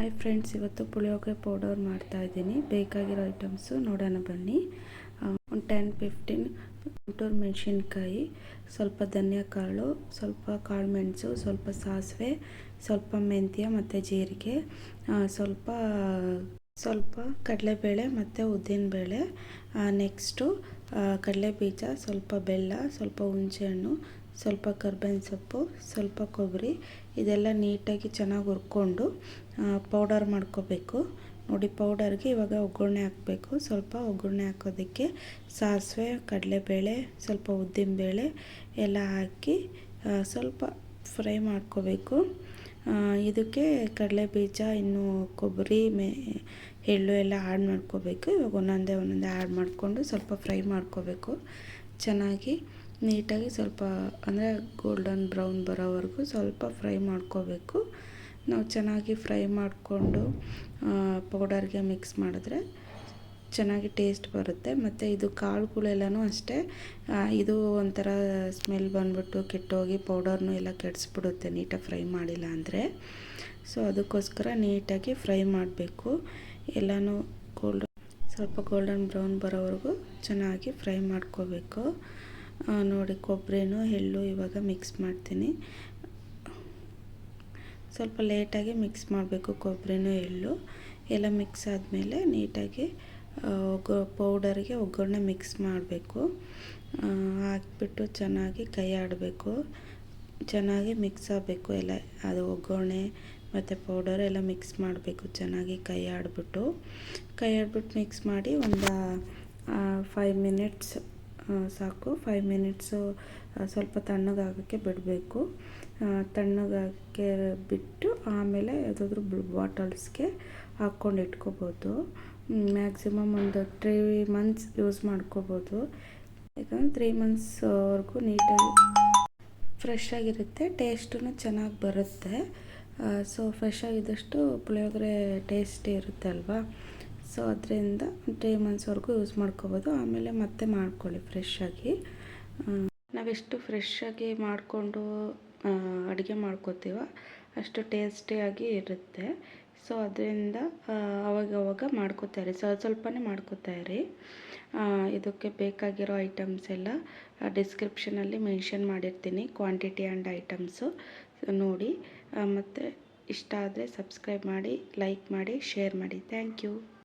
Hi friends ಇವತ್ತು puliyogare powder ಮಾಡ್ತಾ ಇದ್ದೀನಿ. ಬೇಕಾಗಿರೋ ಐಟಮ್ಸು ನೋಡೋಣ ಬನ್ನಿ. ಒಂದು ಟೆನ್ ಫಿಫ್ಟೀನ್ ಗುಂಟೂರು ಮೆಣಸಿನ್ಕಾಯಿ, ಸ್ವಲ್ಪ ಧನಿಯಾ ಕಾಳು, ಸ್ವಲ್ಪ ಕಾಳು ಮೆಣಸು, ಸ್ವಲ್ಪ ಸಾಸಿವೆ, ಸ್ವಲ್ಪ ಮೆಂತ್ಯ ಮತ್ತು ಜೀರಿಗೆ ಸ್ವಲ್ಪ ಸ್ವಲ್ಪ ಕಡಲೆಬೇಳೆ ಮತ್ತು ಉದ್ದಿನಬೇಳೆ ನೆಕ್ಸ್ಟು ಕಡಲೆ ಬೀಜ ಸ್ವಲ್ಪ ಬೆಲ್ಲ, ಸ್ವಲ್ಪ ಹುಣಸೆಹಣ್ಣು ಸ್ವಲ್ಪ ಕರ್ಬೇವಿನ ಸೊಪ್ಪು, ಸ್ವಲ್ಪ ಕೊಬ್ಬರಿ, ಇದೆಲ್ಲ ನೀಟಾಗಿ ಚೆನ್ನಾಗಿ ಹುರ್ಕೊಂಡು ಪೌಡರ್ ಮಾಡ್ಕೋಬೇಕು. ನೋಡಿ ಪೌಡರ್ಗೆ ಇವಾಗ ಒಗ್ಗರಣೆ ಹಾಕಬೇಕು. ಸ್ವಲ್ಪ ಒಗ್ಗರಣೆ ಹಾಕೋದಕ್ಕೆ ಸಾಸಿವೆ, ಕಡಲೆಬೇಳೆ, ಸ್ವಲ್ಪ ಉದ್ದಿನಬೇಳೆ ಎಲ್ಲ ಹಾಕಿ ಸ್ವಲ್ಪ ಫ್ರೈ ಮಾಡ್ಕೋಬೇಕು. ಇದಕ್ಕೆ ಕಡಲೆ ಬೀಜ ಇನ್ನು ಕೊಬ್ಬರಿ, ಮೇ, ಎಳ್ಳು ಎಲ್ಲ ಆ್ಯಡ್ ಮಾಡ್ಕೋಬೇಕು. ಇವಾಗ ಒಂದೊಂದೇ ಒಂದೊಂದೇ ಆ್ಯಡ್ ಮಾಡಿಕೊಂಡು ಸ್ವಲ್ಪ ಫ್ರೈ ಮಾಡ್ಕೋಬೇಕು. ಚೆನ್ನಾಗಿ ನೀಟಾಗಿ ಸ್ವಲ್ಪ ಅಂದರೆ ಗೋಲ್ಡನ್ ಬ್ರೌನ್ ಬರೋವರೆಗೂ ಸ್ವಲ್ಪ ಫ್ರೈ ಮಾಡ್ಕೋಬೇಕು. ನಾವು ಚೆನ್ನಾಗಿ ಫ್ರೈ ಮಾಡಿಕೊಂಡು ಪೌಡರ್ಗೆ ಮಿಕ್ಸ್ ಮಾಡಿದ್ರೆ ಚೆನ್ನಾಗಿ ಟೇಸ್ಟ್ ಬರುತ್ತೆ. ಮತ್ತು ಇದು ಕಾಳುಗಳೆಲ್ಲನೂ ಅಷ್ಟೇ ಇದು ಒಂಥರ ಸ್ಮೆಲ್ ಬಂದ್ಬಿಟ್ಟು ಕೆಟ್ಟೋಗಿ ಪೌಡರ್ನೂ ಎಲ್ಲ ಕೆಡಿಸ್ಬಿಡುತ್ತೆ ನೀಟಾಗಿ ಫ್ರೈ ಮಾಡಿಲ್ಲ ಅಂದರೆ. ಸೊ, ಅದಕ್ಕೋಸ್ಕರ ನೀಟಾಗಿ ಫ್ರೈ ಮಾಡಬೇಕು. ಎಲ್ಲನೂ ಗೋಲ್ಡನ್ ಸ್ವಲ್ಪ ಗೋಲ್ಡನ್ ಬ್ರೌನ್ ಬರೋವರೆಗೂ ಚೆನ್ನಾಗಿ ಫ್ರೈ ಮಾಡ್ಕೋಬೇಕು. ನೋಡಿ ಕೊಬ್ಬರಿನೂ ಎಳ್ಳು ಇವಾಗ ಮಿಕ್ಸ್ ಮಾಡ್ತೀನಿ. ಸ್ವಲ್ಪ ಲೇಟಾಗಿ ಮಿಕ್ಸ್ ಮಾಡಬೇಕು ಕೊಬ್ಬರಿನೂ ಎಳ್ಳು. ಎಲ್ಲ ಮಿಕ್ಸ್ ಆದಮೇಲೆ ನೀಟಾಗಿ ಒಗ್ಗ ಪೌಡರಿಗೆ ಒಗ್ಗರಣೆ ಮಿಕ್ಸ್ ಮಾಡಬೇಕು. ಹಾಕ್ಬಿಟ್ಟು ಚೆನ್ನಾಗಿ ಕೈ ಆಡಬೇಕು. ಚೆನ್ನಾಗಿ ಮಿಕ್ಸ್ ಆಗಬೇಕು ಎಲ್ಲ, ಅದು ಒಗ್ಗರಣೆ ಮತ್ತು ಪೌಡರ್ ಎಲ್ಲ ಮಿಕ್ಸ್ ಮಾಡಬೇಕು ಚೆನ್ನಾಗಿ ಕೈ ಆಡಿಬಿಟ್ಟು. ಕೈ ಆಡಿಬಿಟ್ಟು ಮಿಕ್ಸ್ ಮಾಡಿ ಒಂದು ಫೈವ್ ಮಿನಿಟ್ಸ್ ಸಾಕು. ಫೈವ್ ಮಿನಿಟ್ಸು ಸ್ವಲ್ಪ ತಣ್ಣಗಾಗೋಕ್ಕೆ ಬಿಡಬೇಕು. ತಣ್ಣಗಾಗೋಕ್ಕೆ ಬಿಟ್ಟು ಆಮೇಲೆ ಯಾವುದಾದ್ರೂ ಬಾಟಲ್ಸ್ಗೆ ಹಾಕ್ಕೊಂಡು ಇಟ್ಕೋಬೋದು. ಮ್ಯಾಕ್ಸಿಮಮ್ ಒಂದು ತ್ರೀ ಮಂತ್ಸ್ ಯೂಸ್ ಮಾಡ್ಕೋಬೋದು. ಯಾಕಂದರೆ ತ್ರೀ ಮಂತ್ಸ್ವರೆಗೂ ನೀಟಾಗಿ ಫ್ರೆಶ್ ಆಗಿರುತ್ತೆ. ಟೇಸ್ಟೂ ಚೆನ್ನಾಗಿ ಬರುತ್ತೆ. ಸೊ ಫ್ರೆಶ್ ಆಗಿದ್ದಷ್ಟು ಪುಳಿಯೋಗರೆ ಟೇಸ್ಟಿ ಇರುತ್ತೆ ಅಲ್ವಾ? ಸೊ ಅದರಿಂದ ತ್ರೀ ಮಂತ್ಸ್ವರೆಗೂ ಯೂಸ್ ಮಾಡ್ಕೋಬೋದು. ಆಮೇಲೆ ಮತ್ತೆ ಮಾಡ್ಕೊಳ್ಳಿ ಫ್ರೆಶ್ಶಾಗಿ ನಾವೆಷ್ಟು ಫ್ರೆಶ್ಶಾಗಿ ಮಾಡಿಕೊಂಡು ಅಡುಗೆ ಮಾಡ್ಕೋತೀವೋ ಅಷ್ಟು ಟೇಸ್ಟಿಯಾಗಿ ಇರುತ್ತೆ. ಸೊ ಅದರಿಂದ ಅವಾಗವಾಗ ಇರಿ. ಸ್ವಲ್ಪ ಸ್ವಲ್ಪನೇ ಮಾಡ್ಕೋತಾಯಿರಿ ಇದಕ್ಕೆ ಬೇಕಾಗಿರೋ ಐಟಮ್ಸ್ ಎಲ್ಲ ಡಿಸ್ಕ್ರಿಪ್ಷನಲ್ಲಿ ಮೆನ್ಷನ್ ಮಾಡಿರ್ತೀನಿ. ಕ್ವಾಂಟಿಟಿ ಆ್ಯಂಡ್ ಐಟಮ್ಸು ನೋಡಿ. ಮತ್ತು ಇಷ್ಟ ಆದರೆ ಸಬ್ಸ್ಕ್ರೈಬ್ ಮಾಡಿ ಲೈಕ್ ಮಾಡಿ ಶೇರ್ ಮಾಡಿ. Thank you